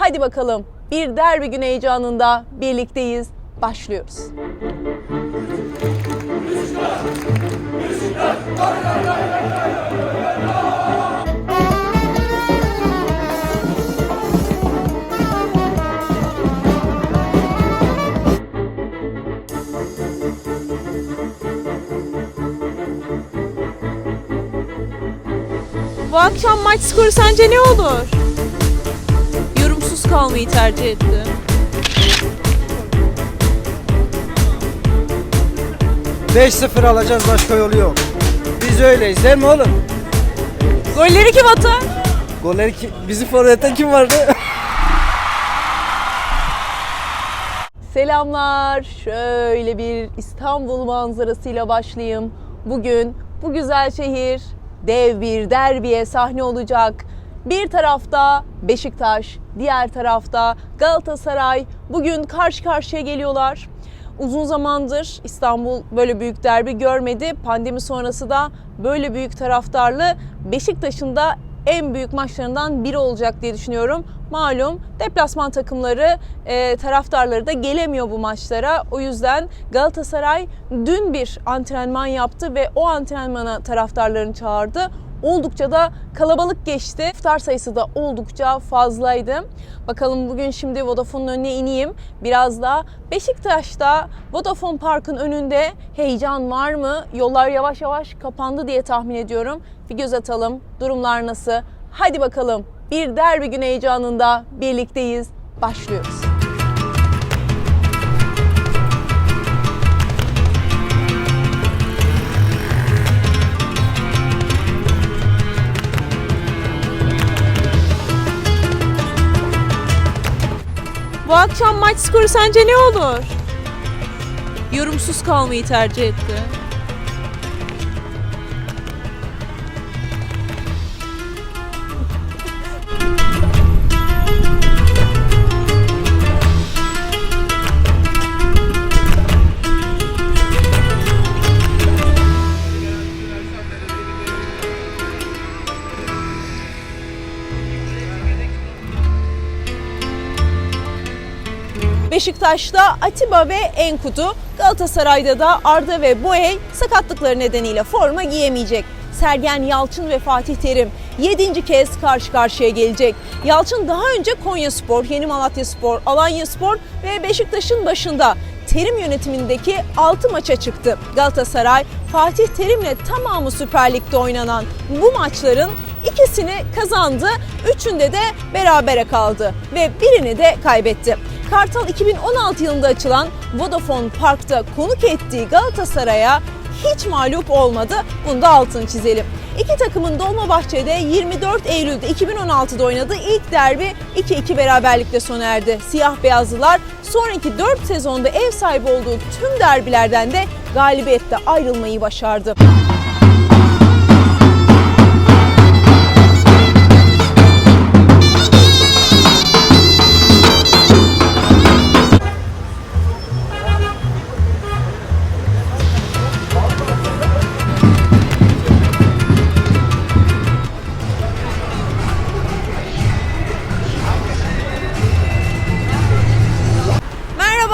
Hadi bakalım bir derbi gün heyecanında birlikteyiz. Başlıyoruz. Bu akşam maç skoru sence ne olur? Kalmayı tercih etti. Beş 0 alacağız başka yolu yok. Biz öyleyiz değil mi oğlum? Golleri kim atar? Golleri ki, bizi forvetten kim vardı? Selamlar. Şöyle bir İstanbul manzarasıyla başlayayım. Bugün bu güzel şehir dev bir derbiye sahne olacak. Bir tarafta Beşiktaş, diğer tarafta Galatasaray. Bugün karşı karşıya geliyorlar. Uzun zamandır İstanbul böyle büyük derbi görmedi. Pandemi sonrası da böyle büyük taraftarlı Beşiktaş'ın da en büyük maçlarından biri olacak diye düşünüyorum. Malum deplasman takımları e, taraftarları da gelemiyor bu maçlara. O yüzden Galatasaray dün bir antrenman yaptı ve o antrenmana taraftarlarını çağırdı. Oldukça da kalabalık geçti. İftar sayısı da oldukça fazlaydı. Bakalım bugün şimdi Vodafone'un önüne ineyim. Biraz da Beşiktaş'ta Vodafone Park'ın önünde heyecan var mı? Yollar yavaş yavaş kapandı diye tahmin ediyorum. Bir göz atalım. Durumlar nasıl? Hadi bakalım. Bir derbi gün heyecanında birlikteyiz. Başlıyoruz. Akşam maç skoru sence ne olur? Yorumsuz kalmayı tercih etti. Beşiktaş'ta Atiba ve Enkudu, Galatasaray'da da Arda ve Boey sakatlıkları nedeniyle forma giyemeyecek. Sergen Yalçın ve Fatih Terim 7. kez karşı karşıya gelecek. Yalçın daha önce Konya Spor, Yeni Malatya Spor, Alanya Spor ve Beşiktaş'ın başında Terim yönetimindeki 6 maça çıktı. Galatasaray, Fatih Terim'le tamamı Süper Lig'de oynanan bu maçların ikisini kazandı, üçünde de berabere kaldı ve birini de kaybetti. Kartal 2016 yılında açılan Vodafone Park'ta konuk ettiği Galatasaray'a hiç mağlup olmadı. Bunu da altını çizelim. İki takımın Dolmabahçe'de 24 Eylül'de 2016'da oynadığı ilk derbi 2-2 beraberlikle sona erdi. Siyah beyazlılar sonraki 4 sezonda ev sahibi olduğu tüm derbilerden de galibiyette ayrılmayı başardı.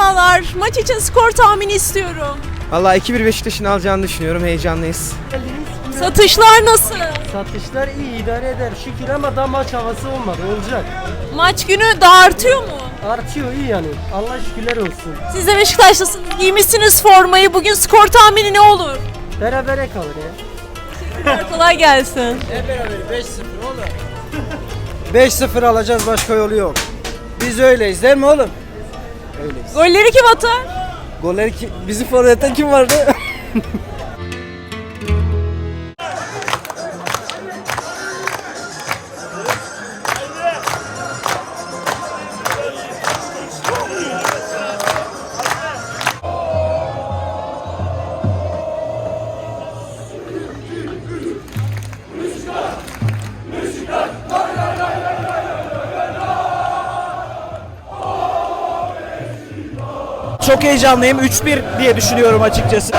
Merhabalar, maç için skor tahmini istiyorum. Valla 2-1 Beşiktaş'ın alacağını düşünüyorum. Heyecanlıyız. Satışlar nasıl? Satışlar iyi idare eder şükür ama daha maç havası olmadı olacak. Maç günü daha artıyor mu? Artıyor iyi yani. Allah şükürler olsun. Siz de Beşiktaşlısınız. Giymişsiniz formayı. Bugün skor tahmini ne olur? Berabere kalır ya. Kolay gelsin. 5-0 alacağız başka yolu yok. Biz öyleyiz değil mi oğlum? Öyleyiz. Golleri kim atar? Golleri ki, bizi forvetten kim vardı? Çok heyecanlıyım. 3-1 diye düşünüyorum açıkçası.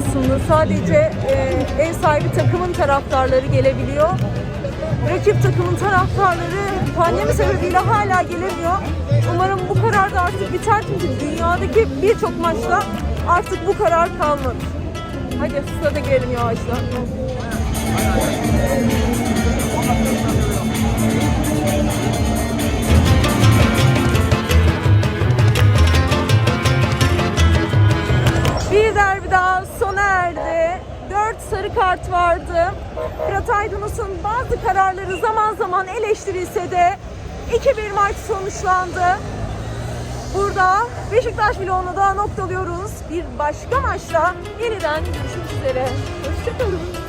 Aslında. Sadece e, ev sahibi takımın taraftarları gelebiliyor. Rakip takımın taraftarları pandemi sebebiyle hala gelemiyor. Umarım bu karar da artık biter çünkü dünyadaki birçok maçta artık bu karar kalmadı. Hadi stada gelelim yavaştan. Bir sarı kart vardı. Fırat Aydınus'un bazı kararları zaman zaman eleştirilse de 2-1 maç sonuçlandı. Burada Beşiktaş vlogunu da noktalıyoruz. Bir başka maçta yeniden görüşmek üzere. Hoşçakalın.